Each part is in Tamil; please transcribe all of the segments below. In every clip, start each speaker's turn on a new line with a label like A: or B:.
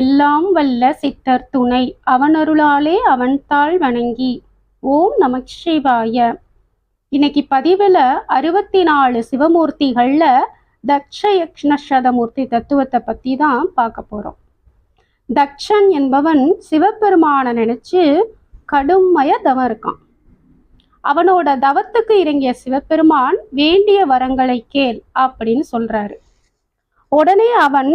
A: எல்லாம் வல்ல சித்தர் துணை அவனருளாலே அவன் தாழ் வணங்கி ஓம் நமக் இன்னைக்கு பதிவில் அறுபத்தி நாலு சிவமூர்த்திகளில் தக்ஷ தத்துவத்தை பற்றி தான் பார்க்க போகிறோம் தக்ஷன் என்பவன் சிவபெருமானை நினச்சி கடுமைய தவம் இருக்கான் அவனோட தவத்துக்கு இறங்கிய சிவபெருமான் வேண்டிய வரங்களை கேள் அப்படின்னு சொல்றாரு உடனே அவன்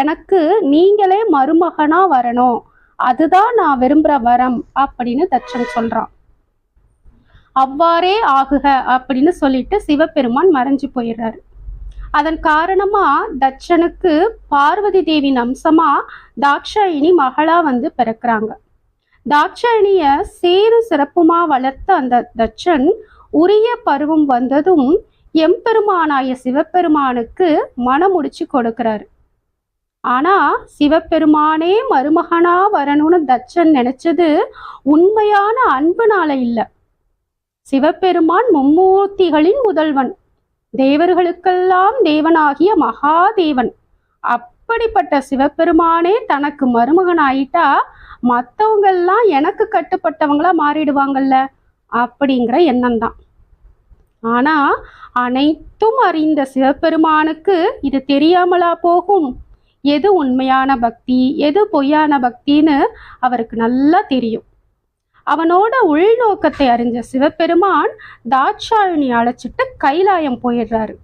A: எனக்கு நீங்களே மருமகனா வரணும் அதுதான் நான் விரும்புற வரம் அப்படின்னு தச்சன் சொல்றான் அவ்வாறே ஆகுக அப்படின்னு சொல்லிட்டு சிவபெருமான் மறைஞ்சு போயிடுறாரு அதன் காரணமா தட்சனுக்கு பார்வதி தேவின் அம்சமா தாக்ஷாயினி மகளா வந்து பிறக்கிறாங்க தாக்ஷாயினிய சேரும் சிறப்புமா வளர்த்த அந்த தட்சன் உரிய பருவம் வந்ததும் எம்பெருமானாய சிவபெருமானுக்கு முடிச்சு கொடுக்கிறாரு ஆனா சிவபெருமானே மருமகனா வரணும்னு தச்சன் நினைச்சது உண்மையான அன்புனால இல்ல சிவபெருமான் மும்மூர்த்திகளின் முதல்வன் தேவர்களுக்கெல்லாம் தேவனாகிய மகாதேவன் அப்படிப்பட்ட சிவபெருமானே தனக்கு மருமகன் ஆயிட்டா மற்றவங்கெல்லாம் எனக்கு கட்டுப்பட்டவங்களா மாறிடுவாங்கல்ல அப்படிங்கிற எண்ணம் தான் ஆனா அனைத்தும் அறிந்த சிவபெருமானுக்கு இது தெரியாமலா போகும் எது உண்மையான பக்தி எது பொய்யான பக்தின்னு அவருக்கு நல்லா தெரியும் அவனோட உள்நோக்கத்தை அறிஞ்ச சிவபெருமான் தாட்சாயணி அழைச்சிட்டு கைலாயம் போயிடுறாரு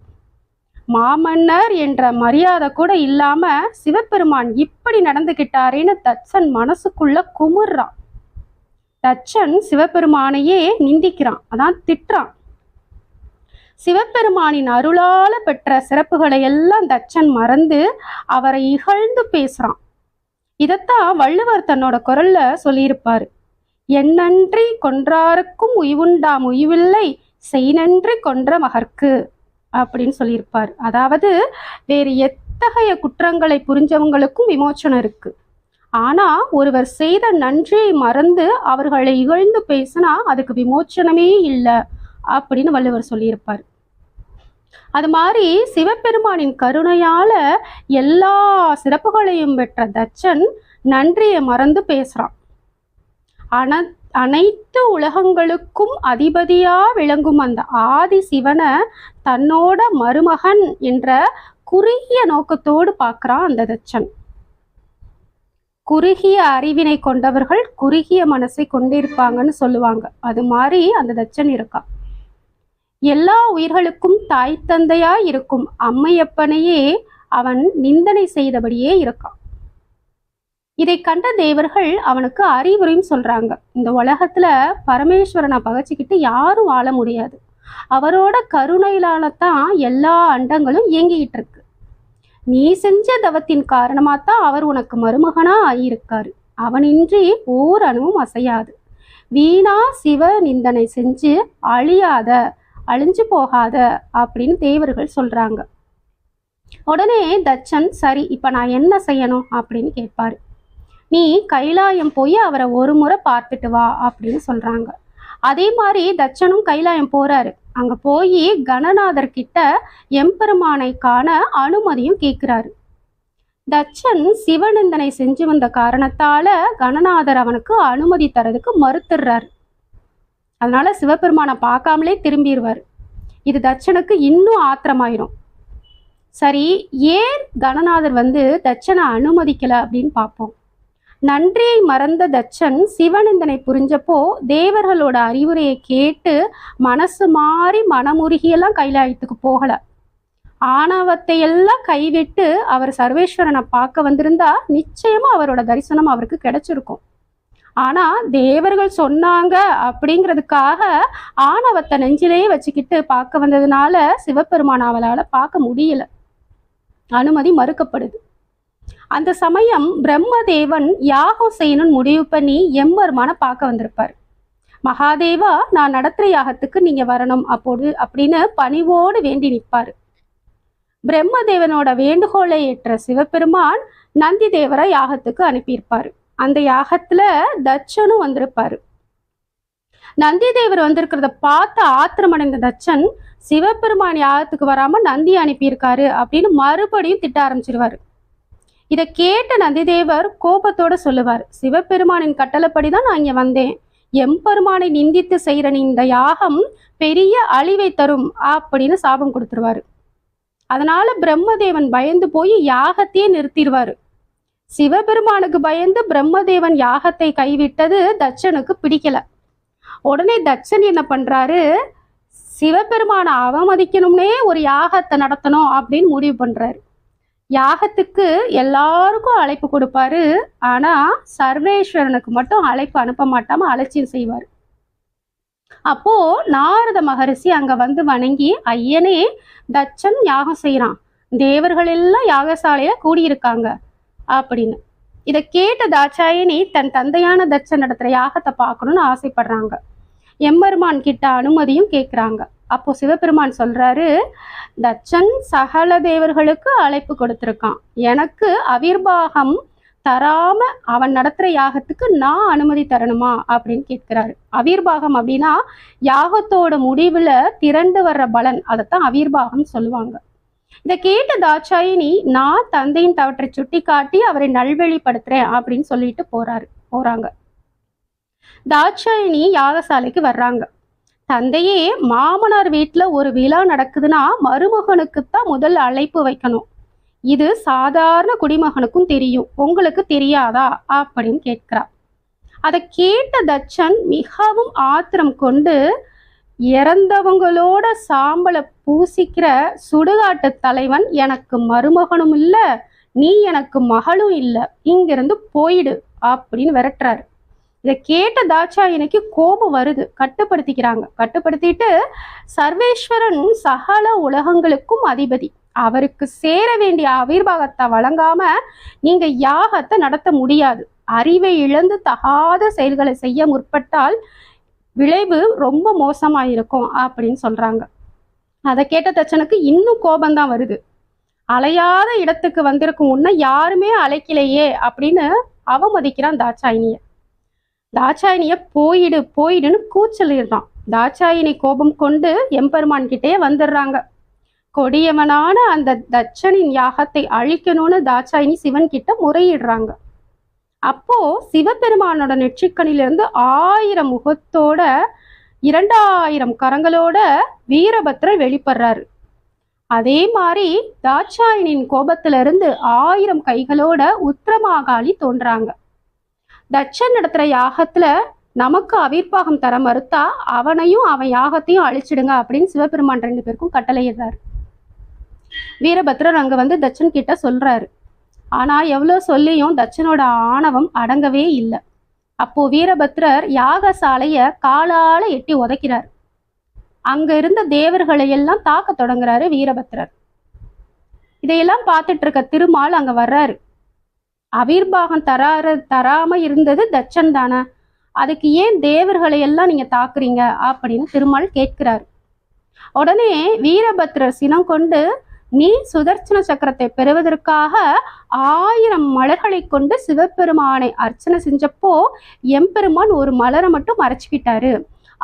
A: மாமன்னர் என்ற மரியாதை கூட இல்லாம சிவபெருமான் இப்படி நடந்துகிட்டாரேன்னு தச்சன் மனசுக்குள்ள குமுறான் தச்சன் சிவபெருமானையே நிந்திக்கிறான் அதான் திட்டுறான் சிவபெருமானின் அருளால பெற்ற சிறப்புகளை எல்லாம் தச்சன் மறந்து அவரை இகழ்ந்து பேசுறான் இதத்தான் வள்ளுவர் தன்னோட குரல்ல சொல்லியிருப்பாரு என் நன்றி கொன்றாருக்கும் உய்வுண்டாம் உய்வில்லை செய் நன்றி கொன்ற மகர்க்கு அப்படின்னு சொல்லியிருப்பார் அதாவது வேறு எத்தகைய குற்றங்களை புரிஞ்சவங்களுக்கும் விமோச்சனம் இருக்கு ஆனா ஒருவர் செய்த நன்றியை மறந்து அவர்களை இகழ்ந்து பேசினா அதுக்கு விமோச்சனமே இல்லை அப்படின்னு வள்ளுவர் சொல்லியிருப்பார் அது மாதிரி சிவபெருமானின் கருணையால எல்லா சிறப்புகளையும் பெற்ற தச்சன் நன்றியை மறந்து பேசுறான் அன அனைத்து உலகங்களுக்கும் அதிபதியா விளங்கும் அந்த ஆதி சிவனை தன்னோட மருமகன் என்ற குறுகிய நோக்கத்தோடு பார்க்கிறான் அந்த தச்சன் குறுகிய அறிவினை கொண்டவர்கள் குறுகிய மனசை கொண்டிருப்பாங்கன்னு சொல்லுவாங்க அது மாதிரி அந்த தச்சன் இருக்கான் எல்லா உயிர்களுக்கும் தாய் தந்தையா இருக்கும் அம்மையப்பனையே அவன் நிந்தனை செய்தபடியே இருக்கான் இதை கண்ட தேவர்கள் அவனுக்கு அறிவுரையும் சொல்றாங்க இந்த உலகத்துல பரமேஸ்வரனை பகச்சிக்கிட்டு யாரும் வாழ முடியாது அவரோட கருணையிலால தான் எல்லா அண்டங்களும் இயங்கிட்டு இருக்கு நீ செஞ்ச தவத்தின் காரணமா தான் அவர் உனக்கு மருமகனா ஆகியிருக்காரு அவனின்றி ஓர் அணுவும் அசையாது வீணா சிவ நிந்தனை செஞ்சு அழியாத அழிஞ்சு போகாத அப்படின்னு தேவர்கள் சொல்றாங்க உடனே தச்சன் சரி இப்ப நான் என்ன செய்யணும் அப்படின்னு கேட்பாரு நீ கைலாயம் போய் அவரை ஒரு முறை பார்த்துட்டு வா அப்படின்னு சொல்றாங்க அதே மாதிரி தச்சனும் கைலாயம் போறாரு அங்க போய் கணநாதர் கிட்ட எம்பெருமானை காண அனுமதியும் கேட்கிறாரு தச்சன் சிவநிந்தனை செஞ்சு வந்த காரணத்தால கணநாதர் அவனுக்கு அனுமதி தரதுக்கு மறுத்துடுறாரு அதனால் சிவபெருமானை பார்க்காமலே திரும்பிடுவார் இது தட்சனுக்கு இன்னும் ஆத்திரமாயிரும் சரி ஏன் கணநாதர் வந்து தட்சனை அனுமதிக்கலை அப்படின்னு பார்ப்போம் நன்றியை மறந்த தட்சன் சிவநிந்தனை புரிஞ்சப்போ தேவர்களோட அறிவுரையை கேட்டு மனசு மாறி மனமுருகியெல்லாம் கைலாயத்துக்கு போகலை ஆணவத்தை எல்லாம் கைவிட்டு அவர் சர்வேஸ்வரனை பார்க்க வந்திருந்தா நிச்சயமா அவரோட தரிசனம் அவருக்கு கிடைச்சிருக்கும் ஆனால் தேவர்கள் சொன்னாங்க அப்படிங்கிறதுக்காக ஆணவத்தை நெஞ்சிலேயே வச்சுக்கிட்டு பார்க்க வந்ததுனால சிவபெருமான் அவளால் பார்க்க முடியல அனுமதி மறுக்கப்படுது அந்த சமயம் பிரம்மதேவன் யாகம் செய்யணும்னு முடிவு பண்ணி எம்பெருமான பார்க்க வந்திருப்பார் மகாதேவா நான் நடத்துகிற யாகத்துக்கு நீங்கள் வரணும் அப்போது அப்படின்னு பணிவோடு வேண்டி நிற்பார் பிரம்மதேவனோட வேண்டுகோளை ஏற்ற சிவபெருமான் நந்தி தேவரை யாகத்துக்கு அனுப்பியிருப்பாரு அந்த யாகத்துல தச்சனும் வந்திருப்பாரு நந்தி தேவர் வந்திருக்கிறத பார்த்து ஆத்திரமடைந்த தச்சன் சிவபெருமான் யாகத்துக்கு வராம நந்தி அனுப்பியிருக்காரு அப்படின்னு மறுபடியும் திட்ட ஆரம்பிச்சிருவாரு இதை கேட்ட நந்திதேவர் கோபத்தோட சொல்லுவார் சிவபெருமானின் கட்டளைப்படி தான் நான் இங்க வந்தேன் எம்பெருமானை நிந்தித்து நீ இந்த யாகம் பெரிய அழிவை தரும் அப்படின்னு சாபம் கொடுத்துருவாரு அதனால பிரம்மதேவன் பயந்து போய் யாகத்தையே நிறுத்திடுவாரு சிவபெருமானுக்கு பயந்து பிரம்மதேவன் யாகத்தை கைவிட்டது தட்சனுக்கு பிடிக்கல உடனே தட்சன் என்ன பண்றாரு சிவபெருமானை அவமதிக்கணும்னே ஒரு யாகத்தை நடத்தணும் அப்படின்னு முடிவு பண்றாரு யாகத்துக்கு எல்லாருக்கும் அழைப்பு கொடுப்பாரு ஆனா சர்வேஸ்வரனுக்கு மட்டும் அழைப்பு அனுப்ப மாட்டாம அலட்சியம் செய்வார் அப்போ நாரத மகரிஷி அங்க வந்து வணங்கி ஐயனே தட்சன் யாகம் செய்யறான் தேவர்கள் எல்லாம் யாகசாலையில கூடியிருக்காங்க அப்படின்னு இதை கேட்ட தாட்சாயினி தன் தந்தையான தட்ச நடத்துகிற யாகத்தை பார்க்கணும்னு ஆசைப்படுறாங்க எம்பெருமான் கிட்ட அனுமதியும் கேட்குறாங்க அப்போ சிவபெருமான் சொல்றாரு தட்சன் சகல தேவர்களுக்கு அழைப்பு கொடுத்திருக்கான் எனக்கு அவிர்வாகம் தராம அவன் நடத்துற யாகத்துக்கு நான் அனுமதி தரணுமா அப்படின்னு கேட்கிறாரு அவிர்வாகம் அப்படின்னா யாகத்தோட முடிவுல திரண்டு வர்ற பலன் அதைத்தான் அவிர்வாகம் சொல்லுவாங்க இதை கேட்ட தாட்சாயினி நான் தந்தையின் தவற்றை சுட்டி காட்டி அவரை நல்வழிப்படுத்துறேன் அப்படின்னு சொல்லிட்டு போறாரு போறாங்க தாட்சாயினி யாகசாலைக்கு வர்றாங்க தந்தையே மாமனார் வீட்டுல ஒரு விழா நடக்குதுன்னா மருமகனுக்குத்தான் முதல் அழைப்பு வைக்கணும் இது சாதாரண குடிமகனுக்கும் தெரியும் உங்களுக்கு தெரியாதா அப்படின்னு கேட்கிறார் அதை கேட்ட தச்சன் மிகவும் ஆத்திரம் கொண்டு இறந்தவங்களோட சாம்பலை பூசிக்கிற சுடுகாட்டு தலைவன் எனக்கு மருமகனும் இல்லை நீ எனக்கு மகளும் இல்லை இங்கிருந்து போயிடு அப்படின்னு விரட்டுறாரு இதை கேட்ட தாட்சாயனுக்கு கோபம் வருது கட்டுப்படுத்திக்கிறாங்க கட்டுப்படுத்திட்டு சர்வேஸ்வரன் சகல உலகங்களுக்கும் அதிபதி அவருக்கு சேர வேண்டிய ஆவிர்வாகத்தை வழங்காம நீங்க யாகத்தை நடத்த முடியாது அறிவை இழந்து தகாத செயல்களை செய்ய முற்பட்டால் விளைவு ரொம்ப மோசமாக இருக்கும் அப்படின்னு சொல்கிறாங்க அதை கேட்ட தச்சனுக்கு இன்னும் கோபந்தான் வருது அலையாத இடத்துக்கு வந்திருக்கும் உன்ன யாருமே அழைக்கலையே அப்படின்னு அவமதிக்கிறான் தாட்சாயினிய தாட்சாயினிய போயிடு போயிடுன்னு கூச்சலிடுறான் தாட்சாயினி கோபம் கொண்டு எம்பெருமான் கிட்டே வந்துடுறாங்க கொடியவனான அந்த தட்சனின் யாகத்தை அழிக்கணும்னு தாட்சாயினி சிவன் கிட்ட முறையிடுறாங்க அப்போ சிவபெருமானோட நெற்றிக்கணிலிருந்து ஆயிரம் முகத்தோட இரண்டாயிரம் கரங்களோட வீரபத்ரர் வெளிப்படுறாரு அதே மாதிரி தாட்சாயனின் கோபத்திலிருந்து ஆயிரம் கைகளோட உத்திரமாகாளி தோன்றாங்க தட்சன் நடத்துற யாகத்துல நமக்கு அவிர்வாகம் தர மறுத்தா அவனையும் அவன் யாகத்தையும் அழிச்சிடுங்க அப்படின்னு சிவபெருமான் ரெண்டு பேருக்கும் கட்டளையிடுறாரு வீரபத்ரர் அங்க வந்து தட்சன் கிட்ட சொல்றாரு ஆனால் எவ்வளோ சொல்லியும் தட்சனோட ஆணவம் அடங்கவே இல்லை அப்போ வீரபத்ரர் யாகசாலைய காலால எட்டி உதைக்கிறார் அங்க இருந்த தேவர்களை எல்லாம் தாக்க தொடங்குறாரு வீரபத்ரர் இதையெல்லாம் பார்த்துட்டு இருக்க திருமால் அங்க வர்றாரு அவிர்பாகம் தரார தராம இருந்தது தட்சன் தானே அதுக்கு ஏன் தேவர்களை எல்லாம் நீங்க தாக்குறீங்க அப்படின்னு திருமால் கேட்கிறாரு உடனே வீரபத்ரர் சினம் கொண்டு நீ சுதர்ச்சன சக்கரத்தை பெறுவதற்காக ஆயிரம் மலர்களை கொண்டு சிவபெருமானை அர்ச்சனை செஞ்சப்போ எம்பெருமான் ஒரு மலரை மட்டும் மறைச்சிக்கிட்டாரு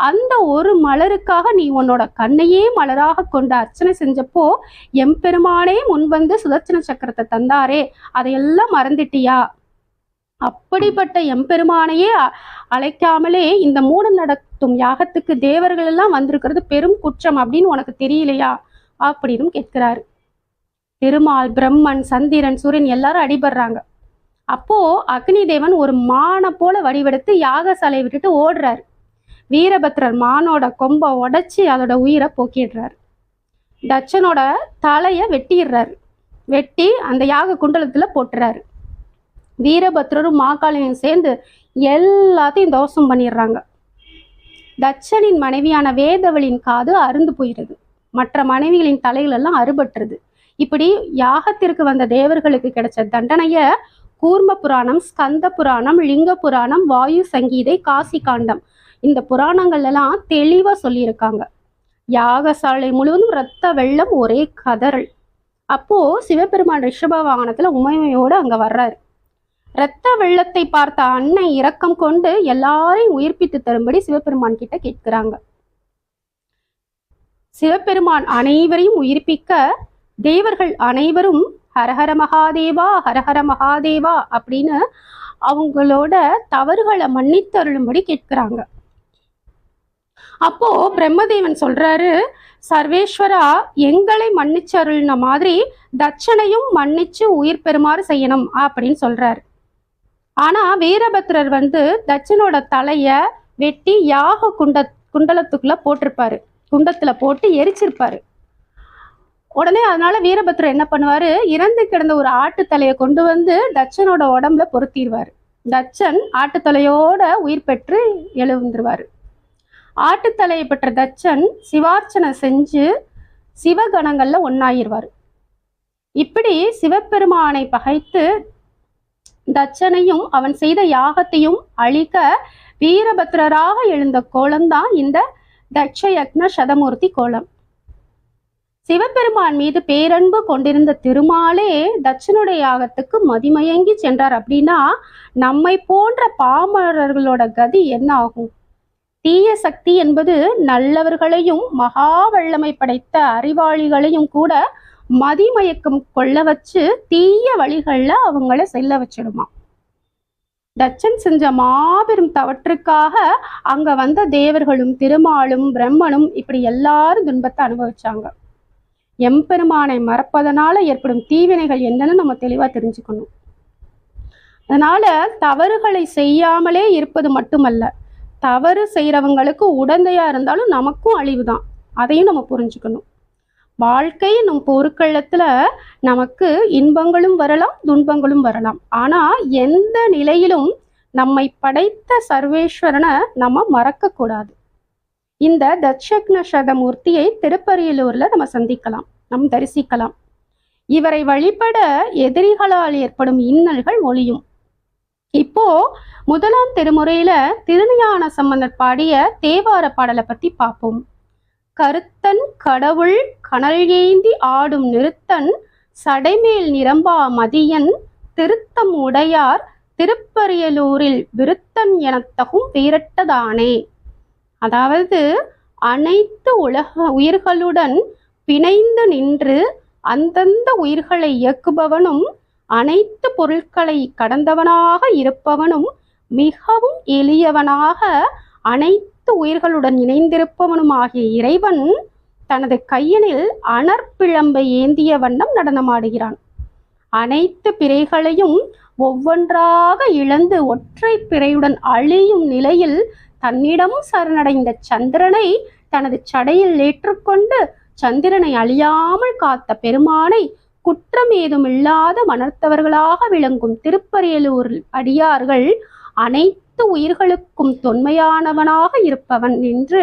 A: அந்த ஒரு மலருக்காக நீ உன்னோட கண்ணையே மலராக கொண்டு அர்ச்சனை செஞ்சப்போ எம்பெருமானே முன்வந்து சுதர்ச்சன சக்கரத்தை தந்தாரே அதையெல்லாம் மறந்துட்டியா அப்படிப்பட்ட எம்பெருமானையே அழைக்காமலே இந்த மூட நடத்தும் யாகத்துக்கு தேவர்கள் எல்லாம் வந்திருக்கிறது பெரும் குற்றம் அப்படின்னு உனக்கு தெரியலையா அப்படின்னு கேட்கிறாரு திருமால் பிரம்மன் சந்திரன் சூரியன் எல்லாரும் அடிபடுறாங்க அப்போ அக்னி தேவன் ஒரு மானை போல வடிவெடுத்து யாகசாலையை விட்டுட்டு ஓடுறாரு வீரபத்ரர் மானோட கொம்பை உடைச்சி அதோட உயிரை போக்கிடுறாரு தட்சனோட தலையை வெட்டிடுறாரு வெட்டி அந்த யாக குண்டலத்தில் போட்டுறாரு வீரபத்ரரும் மாகாளியும் சேர்ந்து எல்லாத்தையும் தோஷம் பண்ணிடுறாங்க தட்சனின் மனைவியான வேதவளின் காது அருந்து போயிடுது மற்ற மனைவிகளின் தலைகளெல்லாம் அறுபட்டுருது இப்படி யாகத்திற்கு வந்த தேவர்களுக்கு கிடைச்ச தண்டனைய கூர்ம புராணம் ஸ்கந்த புராணம் லிங்க புராணம் வாயு சங்கீதை காசி காண்டம் இந்த புராணங்கள் எல்லாம் தெளிவா சொல்லியிருக்காங்க யாகசாலை முழுவதும் ரத்த வெள்ளம் ஒரே கதறல் அப்போ சிவபெருமான் ரிஷப வாகனத்துல உமையோடு அங்க வர்றாரு இரத்த வெள்ளத்தை பார்த்த அன்னை இரக்கம் கொண்டு எல்லாரையும் உயிர்ப்பித்து தரும்படி சிவபெருமான் கிட்ட கேட்கிறாங்க சிவபெருமான் அனைவரையும் உயிர்ப்பிக்க தேவர்கள் அனைவரும் ஹரஹர மகாதேவா ஹரஹர மகாதேவா அப்படின்னு அவங்களோட தவறுகளை மன்னித்தருளும்படி கேட்கிறாங்க அப்போ பிரம்மதேவன் சொல்றாரு சர்வேஸ்வரா எங்களை மன்னிச்சருள்ன மாதிரி தட்சணையும் மன்னிச்சு உயிர் பெறுமாறு செய்யணும் அப்படின்னு சொல்றாரு ஆனா வீரபத்ரர் வந்து தட்சனோட தலைய வெட்டி யாக குண்ட குண்டலத்துக்குள்ள போட்டிருப்பாரு குண்டத்துல போட்டு எரிச்சிருப்பாரு உடனே அதனால வீரபத்ரர் என்ன பண்ணுவாரு இறந்து கிடந்த ஒரு ஆட்டு தலையை கொண்டு வந்து டச்சனோட உடம்புல பொருத்திடுவாரு தச்சன் ஆட்டுத்தலையோட உயிர் பெற்று எழுந்துருவாரு ஆட்டுத்தலையை பெற்ற தச்சன் சிவார்ச்சனை செஞ்சு சிவகணங்கள்ல ஒன்னாயிருவார் இப்படி சிவபெருமானை பகைத்து தச்சனையும் அவன் செய்த யாகத்தையும் அழிக்க வீரபத்ரராக எழுந்த கோலம்தான் இந்த தட்ச யக்ன சதமூர்த்தி கோலம் சிவபெருமான் மீது பேரன்பு கொண்டிருந்த திருமாலே தட்சனுடைய யாகத்துக்கு மதிமயங்கி சென்றார் அப்படின்னா நம்மை போன்ற பாமரர்களோட கதி என்ன ஆகும் தீய சக்தி என்பது நல்லவர்களையும் மகா வல்லமை படைத்த அறிவாளிகளையும் கூட மதிமயக்கம் கொள்ள வச்சு தீய வழிகளில் அவங்கள செல்ல வச்சிடுமா டச்சன் செஞ்ச மாபெரும் தவற்றுக்காக அங்க வந்த தேவர்களும் திருமாலும் பிரம்மனும் இப்படி எல்லாரும் துன்பத்தை அனுபவிச்சாங்க எம்பெருமானை மறப்பதனால ஏற்படும் தீவினைகள் என்னன்னு நம்ம தெளிவாக தெரிஞ்சுக்கணும் அதனால தவறுகளை செய்யாமலே இருப்பது மட்டுமல்ல தவறு செய்கிறவங்களுக்கு உடந்தையாக இருந்தாலும் நமக்கும் அழிவு தான் அதையும் நம்ம புரிஞ்சுக்கணும் வாழ்க்கை நம் பொருட்களத்துல நமக்கு இன்பங்களும் வரலாம் துன்பங்களும் வரலாம் ஆனா எந்த நிலையிலும் நம்மை படைத்த சர்வேஸ்வரனை நம்ம மறக்கக்கூடாது இந்த தட்சக்ன சதமூர்த்தியை திருப்பரியலூர்ல நம்ம சந்திக்கலாம் நம் தரிசிக்கலாம் இவரை வழிபட எதிரிகளால் ஏற்படும் இன்னல்கள் ஒளியும் இப்போ முதலாம் திருமுறையில திருஞான சம்பந்தர் பாடிய தேவார பாடலை பத்தி பார்ப்போம் கருத்தன் கடவுள் கனல் ஏந்தி ஆடும் நிறுத்தன் சடைமேல் நிரம்பா மதியன் திருத்தம் உடையார் திருப்பரியலூரில் விருத்தன் எனத்தகும் வீரட்டதானே அதாவது அனைத்து உலக உயிர்களுடன் பிணைந்து நின்று அந்தந்த உயிர்களை இயக்குபவனும் அனைத்து பொருட்களை கடந்தவனாக இருப்பவனும் மிகவும் எளியவனாக அனைத்து உயிர்களுடன் இணைந்திருப்பவனும் ஆகிய இறைவன் தனது கையினில் அனற்பிழம்பை ஏந்திய வண்ணம் நடனமாடுகிறான் அனைத்து பிறைகளையும் ஒவ்வொன்றாக இழந்து ஒற்றை பிறையுடன் அழியும் நிலையில் தன்னிடமும் சரணடைந்த சந்திரனை தனது சடையில் ஏற்றுக்கொண்டு சந்திரனை அழியாமல் காத்த பெருமானை குற்றம் ஏதும் இல்லாத மணர்த்தவர்களாக விளங்கும் திருப்பரியலூர் அடியார்கள் அனைத்து உயிர்களுக்கும் தொன்மையானவனாக இருப்பவன் என்று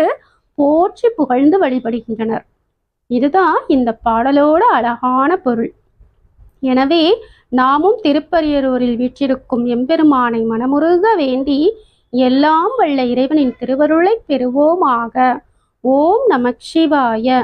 A: போற்றி புகழ்ந்து வழிபடுகின்றனர் இதுதான் இந்த பாடலோட அழகான பொருள் எனவே நாமும் திருப்பரியலூரில் வீற்றிருக்கும் எம்பெருமானை மனமுருக வேண்டி எல்லாம் வல்ல இறைவனின் திருவருளை பெறுவோமாக ஓம் நம சிவாய